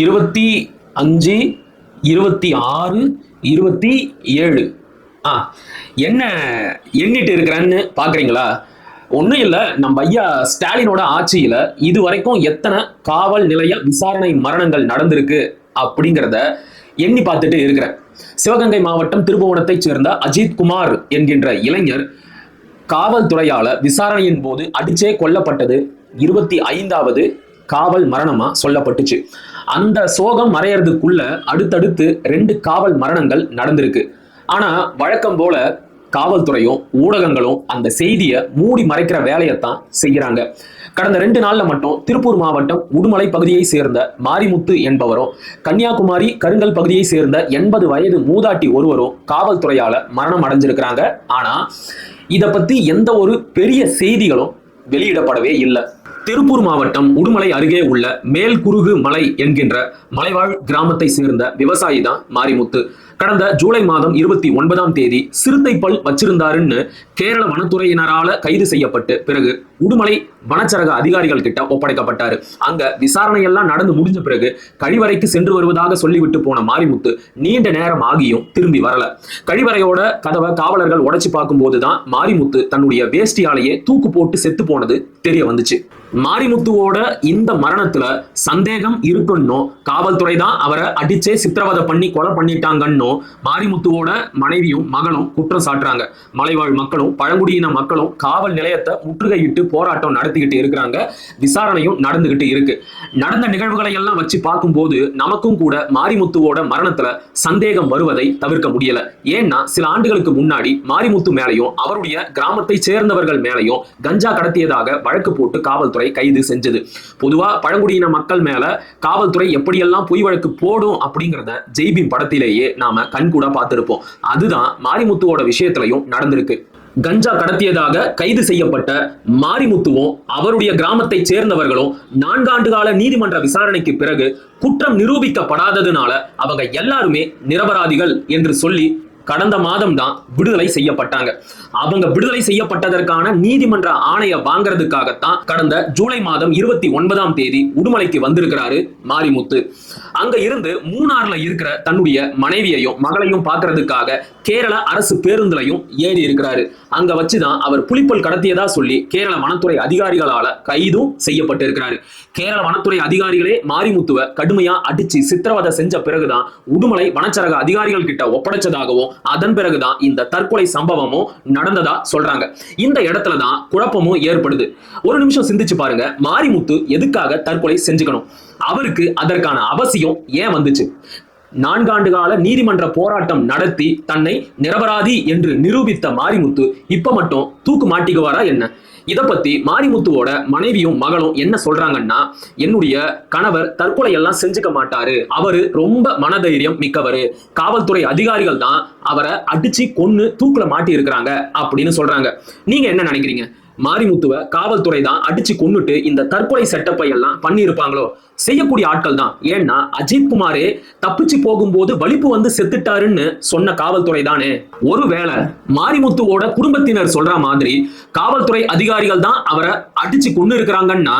இருபத்தி அஞ்சு இருபத்தி ஆறு இருபத்தி ஏழு. ஆ என்ன எண்ணிட்டு இருக்கிறேன்னு பார்க்குறீங்களா ஒன்றும் இல்லை நம்ம ஐயா ஸ்டாலினோட ஆட்சியில் இது வரைக்கும் எத்தனை காவல் நிலைய விசாரணை மரணங்கள் நடந்திருக்கு அப்படிங்கிறத எண்ணி பார்த்துட்டு இருக்கிறேன். சிவகங்கை மாவட்டம் திருபுவனத்தைச் சேர்ந்த அஜித் குமார் என்கின்ற இளைஞர் காவல்துறையால விசாரணையின் போது அடிச்சே கொல்லப்பட்டது. இருபத்தி ஐந்தாவது காவல் மரணமாக சொல்லப்பட்டுச்சு. அந்த சோகம் மறையறதுக்குள்ள அடுத்தடுத்து ரெண்டு காவல் மரணங்கள் நடந்திருக்கு. ஆனா வழக்கம் போல காவல்துறையும் ஊடகங்களும் அந்த செய்தியை மூடி மறைக்கிற வேலையைத்தான் செய்கிறாங்க கடந்த ரெண்டு நாள்ல மட்டும் திருப்பூர் மாவட்டம் உடுமலை பகுதியை சேர்ந்த மாரிமுத்து என்பவரும் கன்னியாகுமரி கருங்கல் பகுதியை சேர்ந்த எண்பது வயது மூதாட்டி ஒருவரும் காவல்துறையால மரணம் அடைஞ்சிருக்கிறாங்க. ஆனா இதை பத்தி எந்த ஒரு பெரிய செய்திகளும் வெளியிடப்படவே இல்லை. திருப்பூர் மாவட்டம் உடுமலை அருகே உள்ள மேல்குருகு மலை என்கின்ற மலைவாழ் கிராமத்தை சேர்ந்த விவசாயி தான் மாரிமுத்து. கடந்த ஜூலை மாதம் இருபத்தி ஒன்பதாம் தேதி சிறுத்தை பல் வச்சிருந்தாருன்னு கேரள வனத்துறையினரால கைது செய்யப்பட்டு பிறகு உடுமலை வனச்சரக அதிகாரிகள் கிட்ட ஒப்படைக்கப்பட்டாரு. அங்க விசாரணை எல்லாம் நடந்து முடிஞ்ச பிறகு கழிவறைக்கு சென்று வருவதாக சொல்லிவிட்டு போன மாரிமுத்து நீண்ட நேரம் ஆகியும் திரும்பி வரல. கழிவறையோட கதவை காவலர்கள் உடைச்சு பார்க்கும் தான் மாரிமுத்து தன்னுடைய வேஷ்டியாலேயே தூக்கு போட்டு செத்து போனது தெரிய வந்துச்சு. மாரிமுத்துவோட இந்த மரணத்துல சந்தேகம் இருக்குன்னோ காவல்துறை தான் அவரை அடிச்சே சித்திரவதை பண்ணி கொலை பண்ணிட்டாங்கன்னோ மாரிமுத்துவோட மனைவியும் மகளும் குற்றம் சாட்டுறாங்க. மலைவாழ் மக்களும் பழங்குடியின மக்களும் காவல் நிலையத்தை முற்றுகையிட்டு போராட்டம் நடத்திக்கிட்டு இருக்கிறாங்க. விசாரணையும் நடந்துகிட்டு இருக்கு. நடந்த நிகழ்வுகளை எல்லாம் வச்சு பார்க்கும்போது நமக்கும் கூட மாரிமுத்துவோட மரணத்துல சந்தேகம் வருவதை தவிர்க்க முடியல. ஏன்னா சில ஆண்டுகளுக்கு முன்னாடி மாரிமுத்து மேலையும் அவருடைய கிராமத்தை சேர்ந்தவர்கள் மேலையும் கஞ்சா கடத்தியதாக வழக்கு போட்டு காவல்துறை காவல்துறை கைது செஞ்சது. பொதுவா பழங்குடியின மக்கள் மேல காவல்துறை எப்படியெல்லாம் பொய் வழக்கு போடும் அப்படிங்கிறத ஜெய்பீம் படத்திலேயே நாம கண்கூட பார்த்திருப்போம். அதுதான் மாரிமுத்துவோட விஷயத்திலையும் நடந்திருக்கு. கஞ்சா கடத்தியதாக கைது செய்யப்பட்ட மாரிமுத்துவும் அவருடைய கிராமத்தை சேர்ந்தவர்களும் நான்காண்டு கால நீதிமன்ற விசாரணைக்கு பிறகு குற்றம் நிரூபிக்கப்படாததுனால அவங்க எல்லாருமே நிரபராதிகள் என்று சொல்லி கடந்த மாதம் தான் விடுதலை செய்யப்பட்டாங்க. அவங்க விடுதலை செய்யப்பட்டதற்கான நீதிமன்ற ஆணையை வாங்குறதுக்காகத்தான் கடந்த ஜூலை மாதம் இருபத்தி ஒன்பதாம் தேதி உடுமலைக்கு வந்திருக்கிறாரு மாரிமுத்து. அங்க இருந்து மூணார்ல இருக்கிற தன்னுடைய மனைவியையும் மகளையும் பார்க்கறதுக்காக கேரள அரசு பேருந்துலையும் ஏறி இருக்கிறாரு. அங்க வச்சுதான் அவர் புலிப்பல் கடத்தியதா சொல்லி கேரள வனத்துறை அதிகாரிகளால கைதும் செய்யப்பட்டு இருக்கிறாரு. கேரள வனத்துறை அதிகாரிகளே மாரிமுத்துவ கடுமையா அடிச்சு சித்திரவதை செஞ்ச பிறகுதான் உடுமலை வனச்சரக அதிகாரிகள் கிட்ட ஒப்படைச்சதாகவும் அதன் பிறகுதான் இந்த தற்கொலை சம்பவமும் நடந்ததா சொல்றாங்க. இந்த இடத்துல தான் குழப்பமும் ஏற்படுது. ஒரு நிமிஷம் சிந்திச்சு பாருங்க மாரிமுத்து எதுக்காக தற்கொலை செஞ்சுக்கணும்? அவருக்கு அதற்கான அவசியம் ஏன் வந்துச்சு? நான்காண்டு கால நீதிமன்ற போராட்டம் நடத்தி தன்னை நிரபராதி என்று நிரூபித்த மாரிமுத்து இப்ப மட்டும் தூக்கு மாட்டிக்குவாரா என்ன? இதை பத்தி மாரிமுத்துவோட மனைவியும் மகளும் என்ன சொல்றாங்கன்னா என்னுடைய கணவர் தற்கொலை எல்லாம் செஞ்சுக்க மாட்டாரு. அவரு ரொம்ப மனதைரியம் மிக்கவரு. காவல்துறை அதிகாரிகள் தான் அவரை அடிச்சு கொன்னு தூக்குல மாட்டி இருக்கிறாங்க அப்படின்னு சொல்றாங்க. நீங்க என்ன நினைக்கிறீங்க? மாரிமுத்துவ காவல்துறை தான் அடிச்சு கொன்னுட்டு இந்த தற்கொலை செட்டப்பை எல்லாம் பண்ணியிருப்பாங்களோ? செய்யக்கூடிய ஆட்கள் தான் ஏன்னா அஜித் குமாரே தப்பிச்சு போகும்போது வலிப்பு வந்து செத்துட்டாருன்னு சொன்ன காவல்துறை தானே ஒருவேளை மாரிமுத்துவோட குடும்பத்தினர் சொல்ற மாதிரி காவல்துறை அதிகாரிகள் தான் அவரை அடிச்சு கொண்டு இருக்கிறாங்கன்னா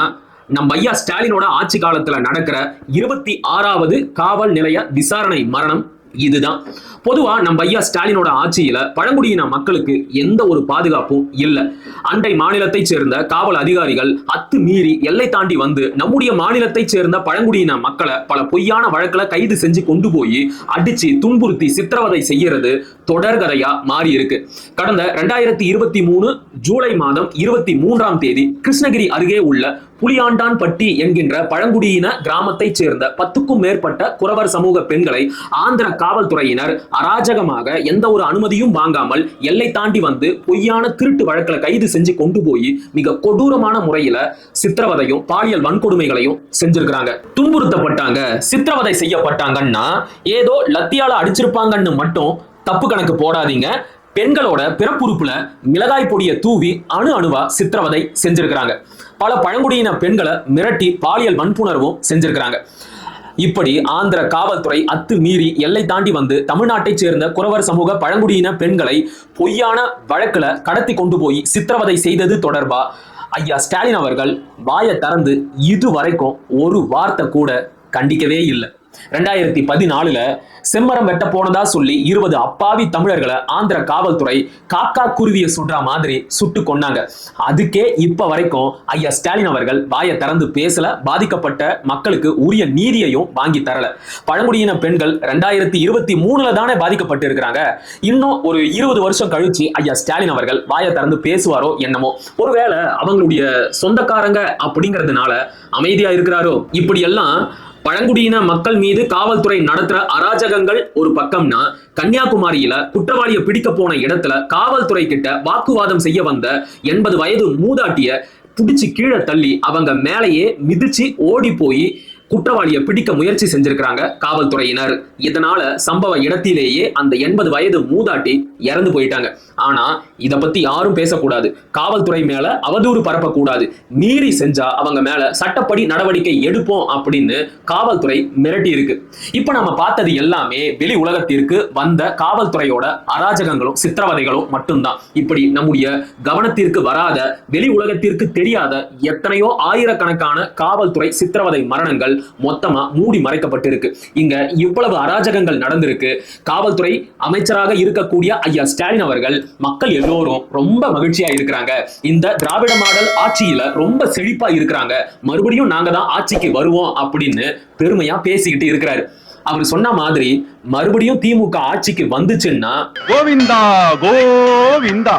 நம்ம ஐயா ஸ்டாலினோட ஆட்சி காலத்துல நடக்கிற இருபத்தி ஆறாவது காவல் நிலைய விசாரணை மரணம் இதுதான். பொதுவா நம்ம ஐயா ஸ்டாலினோட ஆட்சியில பழங்குடியின மக்களுக்கு எந்த ஒரு பாதுகாப்பும் இல்லை. அண்டை மாநிலத்தை சேர்ந்த காவல் அதிகாரிகள் அத்து மீறி எல்லை தாண்டி வந்து நம்முடைய மாநிலத்தை சேர்ந்த பழங்குடியின மக்களை பல பொய்யான வழக்குல கைது செஞ்சு கொண்டு போய் அடிச்சு துன்புறுத்தி சித்திரவதை செய்யறது தொடர்கதையா மாறி இருக்கு கடந்த ரெண்டாயிரத்தி இருபத்தி மூணு ஜூலை மாதம் இருபத்தி மூன்றாம் தேதி கிருஷ்ணகிரி அருகே உள்ள புலியாண்டான் பட்டி என்கின்ற பழங்குடியின கிராமத்தைச் சேர்ந்த பத்துக்கும் மேற்பட்ட குறவர் சமூக பெண்களை ஆந்திர காவல்துறையினர் அராஜகமாக எந்த ஒரு அனுமதியும் வாங்காமல் எல்லை தாண்டி வந்து பொய்யான திருட்டு வழக்கில் கைது செஞ்சு கொண்டு போய் மிக கொடூரமான முறையில சித்திரவதையும் பாலியல் வன்கொடுமைகளையும் செஞ்சிருக்கிறாங்க. துன்புறுத்தப்பட்டாங்க. சித்திரவதை செய்யப்பட்டாங்கன்னா ஏதோ லத்தியால அடிச்சிருப்பாங்கன்னு மட்டும் தப்பு கணக்கு போடாதீங்க. பெண்களோட பிறப்புறுப்புல மிளகாய் பொடியை தூவி அணு அணுவா சித்திரவதை செஞ்சிருக்கிறாங்க. பல பழங்குடியின பெண்களை மிரட்டி பாலியல் வன்புணர்வும் செஞ்சிருக்கிறாங்க. இப்படி ஆந்திர காவல்துறை அத்து மீறி எல்லை தாண்டி வந்து தமிழ்நாட்டைச் சேர்ந்த குறவர் சமூக பழங்குடியின பெண்களை பொய்யான வழக்கில் கடத்தி கொண்டு போய் சித்திரவதை செய்தது தொடர்பா? ஐயா ஸ்டாலின் அவர்கள் வாயை திறந்து இதுவரைக்கும் ஒரு வார்த்தை கூட கண்டிக்கவே இல்லை. ரெண்டாயிரத்தி பதினாலுல செம்மரம் வெட்ட போனதா சொல்லி இருபது அப்பாவி தமிழர்களை ஆந்திர காவல்துறை காக்கா குருவிய சுடுற மாதிரி சுட்டு கொன்னாங்க. அதுக்கே இப்ப வரைக்கும் ஐயா ஸ்டாலின் அவர்கள் வாயை திறந்து பேசல பாதிக்கப்பட்ட மக்களுக்கு உரிய நீதியையும் வாங்கி தரல. பழங்குடியின பெண்கள் ரெண்டாயிரத்தி இருபத்தி மூணுல தானே பாதிக்கப்பட்டு இருக்கிறாங்க. இன்னும் ஒரு இருபது வருஷம் கழிச்சு ஐயா ஸ்டாலின் அவர்கள் வாயை திறந்து பேசுவாரோ என்னமோ. ஒருவேளை அவங்களுடைய சொந்தக்காரங்க அப்படிங்கிறதுனால அமைதியா இருக்கிறாரோ? இப்படி எல்லாம் பழங்குடியின மக்கள் மீது காவல்துறை நடத்துற அராஜகங்கள் ஒரு பக்கம்னா கன்னியாகுமரியில குற்றவாளியை பிடிக்க போன இடத்துல காவல்துறை கிட்ட வாக்குவாதம் செய்ய வந்த எண்பது வயது மூதாட்டிய பிடிச்சு கீழே தள்ளி அவங்க மேலேயே மிதிச்சு ஓடி போய் குற்றவாளியை பிடிக்க முயற்சி செஞ்சிருக்கிறாங்க காவல்துறையினர். இதனால சம்பவ இடத்திலேயே அந்த எண்பது வயது மூதாட்டி இறந்து போயிட்டாங்க. ஆனா இத பத்தி யாரும் பேசக்கூடாது. காவல்துறை மேல அவதூறு பரப்பக்கூடாது. மீறி செஞ்சா அவங்க மேல சட்டப்படி நடவடிக்கை எடுப்போம் அப்படின்னு காவல்துறை மிரட்டி இருக்கு. இப்ப நம்ம பார்த்தது எல்லாமே வெளி உலகத்திற்கு வந்த காவல்துறையோட அராஜகங்களும் சித்திரவதைகளும் மட்டும்தான். இப்படி நம்முடைய கவனத்திற்கு வராத வெளி உலகத்திற்கு தெரியாத எத்தனையோ ஆயிரக்கணக்கான காவல்துறை சித்திரவதை மரணங்கள் மொத்தமா மூடி மறைக்கப்பட்டிருக்கு. இங்க இவ்வளவு அராஜகங்கள் நடந்திருக்கு. காவல்துறை அமைச்சராக இருக்கக்கூடிய ஐயா ஸ்டாலின் அவர்கள் மக்கள் எல்லோரும் ரொம்ப மகிழ்ச்சியா இருக்கிறாங்க. இந்த திராவிட மாடல் ஆட்சியில ரொம்ப செழிப்பா இருக்கிறாங்க. மறுபடியும் நாங்க தான் ஆட்சிக்கு வருவோம் அப்படின்னு பெருமையா பேசிக்கிட்டு இருக்கிறாரு. அவர் சொன்ன மாதிரி மறுபடியும் திமுக ஆட்சிக்கு வந்துச்சுன்னா கோவிந்தா கோவிந்தா.